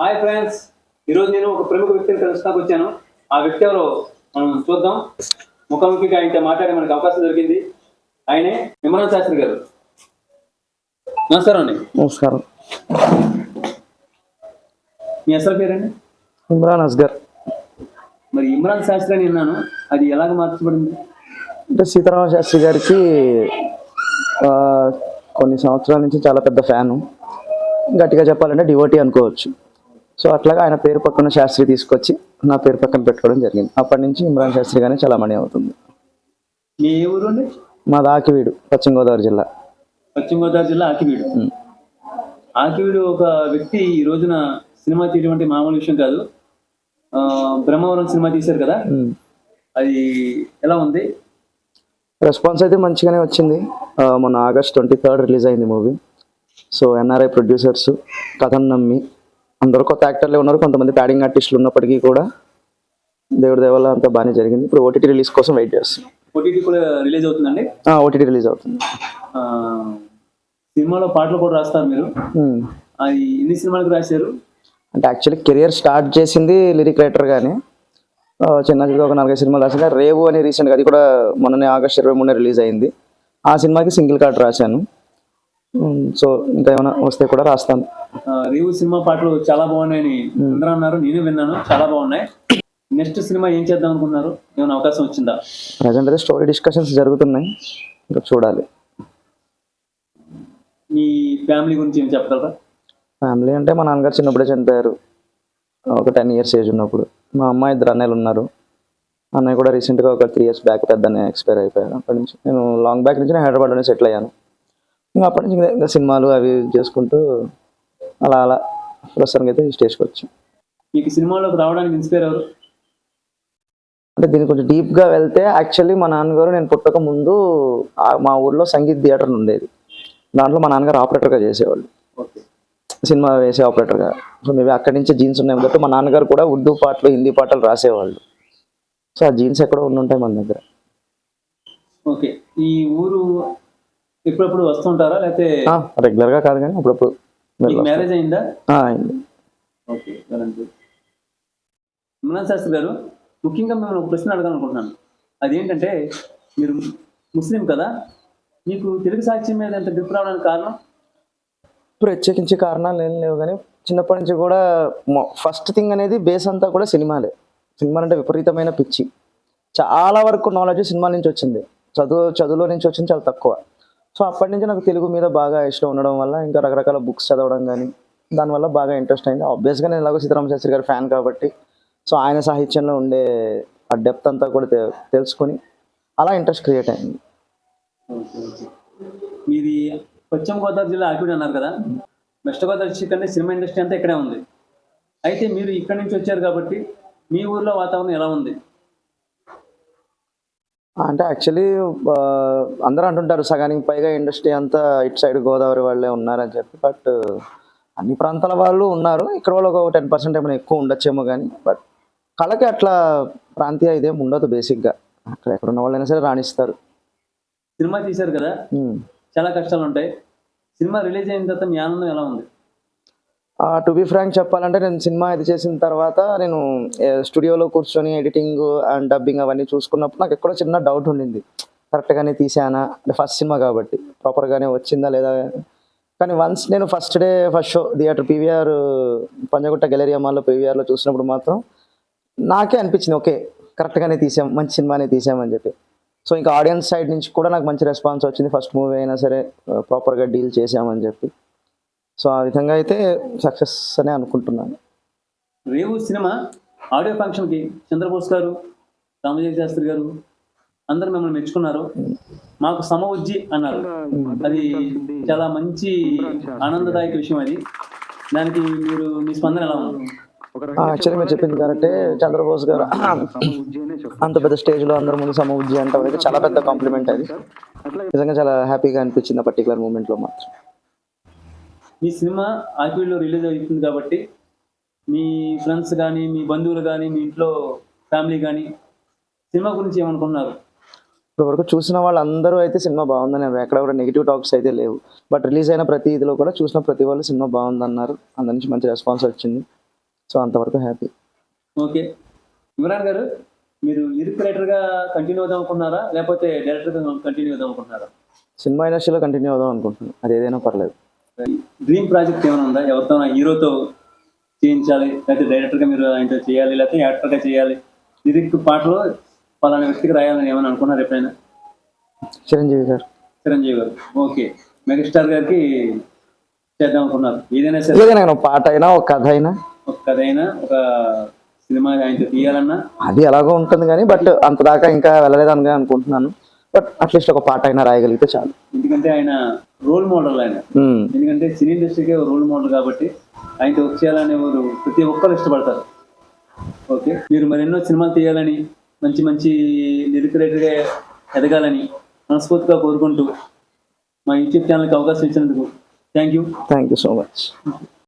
Hi friends. ఈరోజు నేను ఒక ప్రముఖ వ్యక్తిని కలుస్తాకు వచ్చాను. ఆ వ్యక్తి ఎవరో మనం చూద్దాం. ముఖాముఖిగా ఆయనతో మాట్లాడే మనకు అవకాశం దొరికింది. ఆయనే విమలన్ శాస్త్రి గారు. నమస్కారం అండి. నమస్కారం. మీ అసలు పేరండి? ఇమ్రాన్ అస్గర్. మరి ఇమ్రాన్ శాస్త్రి అని విన్నాను. అది ఎలాగ మార్చబడింది? అంటే సీతారామ శాస్త్రి గారికి కొన్ని సంవత్సరాల నుంచి చాలా పెద్ద ఫ్యాను. గట్టిగా చెప్పాలంటే డివోటీ అనుకోవచ్చు. సో అట్లాగా ఆయన పేరు పక్కన శాస్త్రి తీసుకొచ్చి నా పేరు పక్కన పెట్టుకోవడం జరిగింది. అప్పటి నుంచి ఇమ్రాన్ శాస్త్రి గానే చాలా మనీ అవుతుంది. మీ ఊరు మా దాకివీడు పశ్చిమ గోదావరి జిల్లా. పశ్చిమ గోదావరి జిల్లా ఆకివీడు. ఆకివీడు ఒక వ్యక్తి ఈ రోజున సినిమా తీయడం అంటే మామూలు విషయం కాదు. బ్రహ్మవరం సినిమా తీశారు కదా. అది ఎలా ఉంది? రెస్పాన్స్ అయితే మంచిగానే వచ్చింది. మొన్న ఆగస్ట్ ట్వంటీ థర్డ్ రిలీజ్ అయింది మూవీ. సో ఎన్ఆర్ఐ ప్రొడ్యూసర్స్ కథను నమ్మి అందరూ కొత్త యాక్టర్లే ఉన్నారు కొంతమంది ప్యాడింగ్ ఆర్టిస్టులు ఉన్నప్పటికీ కూడా దేవుడి దేవల్ల అంతా బాగానే జరిగింది. ఇప్పుడు ఓటీటీ రిలీజ్ కోసం వెయిట్ చేస్తున్నాం. ఓటీటీ కూడా రిలీజ్ అవుతుందండి? ఓటీటీ రిలీజ్ అవుతుంది. సినిమాలో పాటలు కూడా రాస్తారు మీరు. అది ఎన్ని సినిమాలకు రాశారు? అంటే యాక్చువల్లీ కెరియర్ స్టార్ట్ చేసింది లిరిక్ రైటర్గానే చిన్న చిన్నగా ఒక నాలుగైదు సినిమాలు రాసిన రేవు అని రీసెంట్గా అది కూడా మొన్ననే ఆగస్ట్ ఇరవై మూడున రిలీజ్ అయింది. ఆ సినిమాకి సింగిల్ కార్డ్ రాశాను. సో ఇంకా ఏమైనా వస్తే కూడా రాస్తాను. రేవు సినిమా పాటలు చాలా బాగున్నాయని అందరూ అన్నారు. నేను విన్నాను. చాలా బాగున్నాయి. నెక్స్ట్ సినిమా ఏం చేద్దాం అనుకున్నారు? ఏమైనా అవకాశం వచ్చిందా? ప్రజెంట్ అయితే స్టోరీ డిస్కషన్స్ జరుగుతున్నాయి. ఇంకా చూడాలి. మీ ఫ్యామిలీ గురించి ఏం చెప్పగలరా? ఫ్యామిలీ అంటే మా నాన్నగారు చిన్నప్పుడే చనిపోయారు. ఒక టెన్ ఇయర్స్ ఏజ్ ఉన్నప్పుడు. మా అమ్మ ఇద్దరు అన్నయ్యలు ఉన్నారు. అన్నయ్య కూడా రీసెంట్గా ఒక త్రీ ఇయర్స్ బ్యాక్ పెద్ద అన్నయ్య ఎక్స్పైర్ అయిపోయారు. అప్పటి నుంచి నేను లాంగ్ బ్యాక్ నుంచి నేను హైదరాబాద్లోనే సెటిల్ అయ్యాను. ఇంకా అప్పటి నుంచి ఇంకా సినిమాలు అవి చేసుకుంటూ అలా అలా ప్రస్తుతానికి అయితే ఈ స్టేజ్కి వచ్చాం. మీకు సినిమాలోకి రావడానికి ఇన్స్పైర్ ఎవరు? అంటే దీనికి కొంచెం డీప్గా వెళ్తే యాక్చువల్లీ మా నాన్నగారు నేను పుట్టక ముందు మా ఊర్లో సంగీత్ థియేటర్ ఉండేది. దాంట్లో మా నాన్నగారు ఆపరేటర్గా చేసేవాళ్ళు. సినిమా వేసే ఆపరేటర్గా. సో మేబీ అక్కడి నుంచి జీన్స్ ఉన్నాయి కాబట్టి మా నాన్నగారు కూడా ఉర్దూ పాటలు హిందీ పాటలు రాసేవాళ్ళు. సో ఆ జీన్స్ ఎక్కడో ఉండుంటాయి మన దగ్గర. ఓకే. ఈ ఊరు ఎప్పుడప్పుడు వస్తుంటారా? లేకపోతే రెగ్యులర్గా కాదు కానీ అప్పుడప్పుడు. మ్యారేజ్ అయిందా? అయింది. ఓకే శాస్త్రి గారు ముఖ్యంగా మేము ఒక ప్రశ్న అడగాలనుకుంటున్నాను. అదేంటంటే మీరు ముస్లిం కదా మీకు తెలుగు సాహిత్యం మీద ఎంత గ్రిప్ రావడానికి కారణం? ప్రత్యేకించి కారణాలు ఏం లేవు కానీ చిన్నప్పటి నుంచి కూడా ఫస్ట్ థింగ్ అనేది బేస్ అంతా కూడా సినిమాలే. సినిమాలు అంటే విపరీతమైన పిచ్చి. చాలా వరకు నాలెడ్జ్ సినిమాల నుంచి వచ్చింది. చదువు చదువులో నుంచి వచ్చింది చాలా తక్కువ. సో అప్పటి నుంచి నాకు తెలుగు మీద బాగా ఇష్టం ఉండడం వల్ల ఇంకా రకరకాల బుక్స్ చదవడం కానీ దానివల్ల బాగా ఇంట్రెస్ట్ అయింది. ఆబ్వియస్గా నేను ఎలాగో సీతారామ శాస్త్రి గారి ఫ్యాన్ కాబట్టి సో ఆయన సాహిత్యంలో ఉండే ఆ డెప్త్ అంతా కూడా తెలుసుకొని అలా ఇంట్రెస్ట్ క్రియేట్ అయింది. మీది పశ్చిమ గోదావరి జిల్లా ఆకివీడు అన్నారు కదా? West Godavari district cinema industry అంతా ఇక్కడే ఉంది. అయితే మీరు ఇక్కడ నుంచి వచ్చారు కాబట్టి మీ ఊర్లో వాతావరణం ఎలా ఉంది? అంటే యాక్చువల్లీ అందరూ అంటుంటారు సగానికి పైగా ఇండస్ట్రీ అంతా ఇటు సైడ్ గోదావరి వాళ్ళే ఉన్నారని చెప్పి. బట్ అన్ని ప్రాంతాల వాళ్ళు ఉన్నారు. ఇక్కడ వాళ్ళు ఒక టెన్ పర్సెంట్ ఏమైనా ఎక్కువ ఉండొచ్చేమో కానీ బట్ కళకి అట్లా ప్రాంతీయ ఇదేం ఉండదు బేసిక్గా అక్కడ ఎక్కడ ఉన్న వాళ్ళైనా సరే రాణిస్తారు. సినిమా తీశారు కదా. చాలా కష్టాలు ఉంటాయి సినిమా రిలీజ్ అయిన తర్వాత మీ ఆనందం ఎలా ఉంది? టు బి ఫ్రాంక్ చెప్పాలంటే నేను సినిమా ఇది చేసిన తర్వాత నేను స్టూడియోలో కూర్చొని ఎడిటింగ్ అండ్ డబ్బింగ్ అవన్నీ చూసుకున్నప్పుడు నాకు ఎక్కడో చిన్న డౌట్ ఉండింది. కరెక్ట్గానే తీసానా అంటే ఫస్ట్ సినిమా కాబట్టి. ప్రాపర్గానే వచ్చిందా లేదా? కానీ వన్స్ నేను first day first show theatre PVR Panjagutta Galleria మాల్లో పీవీఆర్లో చూసినప్పుడు మాత్రం నాకే అనిపించింది ఓకే కరెక్ట్గానే తీసాం మంచి సినిమానే తీసామని చెప్పి. సో ఇంకా ఆడియన్స్ సైడ్ నుంచి కూడా నాకు మంచి రెస్పాన్స్ వచ్చింది ఫస్ట్ మూవీ అయినా సరే ప్రాపర్గా డీల్ చేసామని చెప్పి. సో ఆ విధంగా అయితే సక్సెస్ అనే అనుకుంటున్నాను. రేవు సినిమా ఆడియో ఫంక్షన్కి చంద్రబోస్ గారు రామజయ శాస్త్రి గారు అందరూ మిమ్మల్ని మెచ్చుకున్నారు. మాకు సమ ఉజ్జి అన్నారు. అది చాలా మంచి ఆనందదాయక విషయం అది. దానికి మీరు మీ స్పందన ఎలా ఉంది? యాక్చువల్లీ మీరు చెప్పింది కరెక్టే. చంద్రబోస్ గారు అంత పెద్ద స్టేజ్లో అందరి ముందు సమవుజ్జి అంటాం అనేది చాలా పెద్ద కాంప్లిమెంట్ అది. నిజంగా చాలా హ్యాపీగా అనిపించింది పర్టికులర్ మూమెంట్లో మాత్రం. మీ సినిమా ఆర్పీలో రిలీజ్ అవుతుంది కాబట్టి మీ ఫ్రెండ్స్ కానీ మీ బంధువులు కానీ మీ ఇంట్లో ఫ్యామిలీ కానీ సినిమా గురించి ఏమనుకున్నారు ఇప్పటి వరకు చూసిన వాళ్ళందరూ అయితే సినిమా బాగుందని. ఎక్కడ కూడా నెగిటివ్ టాక్స్ అయితే లేవు. బట్ రిలీజ్ అయిన ప్రతి ఇదిలో కూడా చూసిన ప్రతి వాళ్ళు సినిమా బాగుందన్నారు. అందరి నుంచి మంచి రెస్పాన్స్ వచ్చింది. సో అంతవరకు హ్యాపీ. ఓకే. ఇమ్రాన్ గారు మీరు లిరిక్ రైటర్గా కంటిన్యూ అవుదాం అనుకుంటున్నారా? లేకపోతే డైరెక్టర్గా కంటిన్యూ అవుదాం అనుకుంటున్నారా? సినిమా ఇండస్ట్రీలో కంటిన్యూ అవుదాం అనుకుంటున్నాను. అది ఏదైనా పర్లేదు. డ్రీమ్ ప్రాజెక్ట్ ఏమైనా ఉందా? ఎవరితో హీరోతో చేయించాలి లేకపోతే డైరెక్టర్గా మీరు ఆయనతో చేయాలి లేకపోతే యాక్టర్గా చేయాలి. లిరిక్ పాటలో పలానా వ్యక్తికి రాయాలని ఏమైనా అనుకున్నారు ఎప్పుడైనా? చిరంజీవి గారు. చిరంజీవి గారు. ఓకే. మెగాస్టార్ గారికి చేద్దాం అనుకున్నారు. ఏదైనా సరే ఏదైనా ఒక పాట అయినా ఒక కథ అయినా. ఒక కథ అయినా ఒక సినిమా ఆయనతో తీయాలన్నా. అది ఎలాగో ఉంటుంది కానీ బట్ అంత దాకా ఇంకా వెళ్ళలేదని అనుకుంటున్నాను. బట్ అట్లీస్ట్ ఒక పాట అయినా రాయగలిగితే చాలు. ఎందుకంటే ఆయన రోల్ మోడల్ ఆయన. ఎందుకంటే సినీ ఇండస్ట్రీకే రోల్ మోడల్ కాబట్టి ఆయనతో వర్క్ చేయాలని వారు ప్రతి ఒక్కరు ఇష్టపడతారు. ఓకే? మీరు మరెన్నో సినిమాలు తీయాలని మంచి మంచి లిరిక్ రైటర్గా ఎదగాలని మనస్ఫూర్తిగా కోరుకుంటూ మా యూట్యూబ్ ఛానల్కి అవకాశం ఇచ్చినందుకు thank you. Thank you so much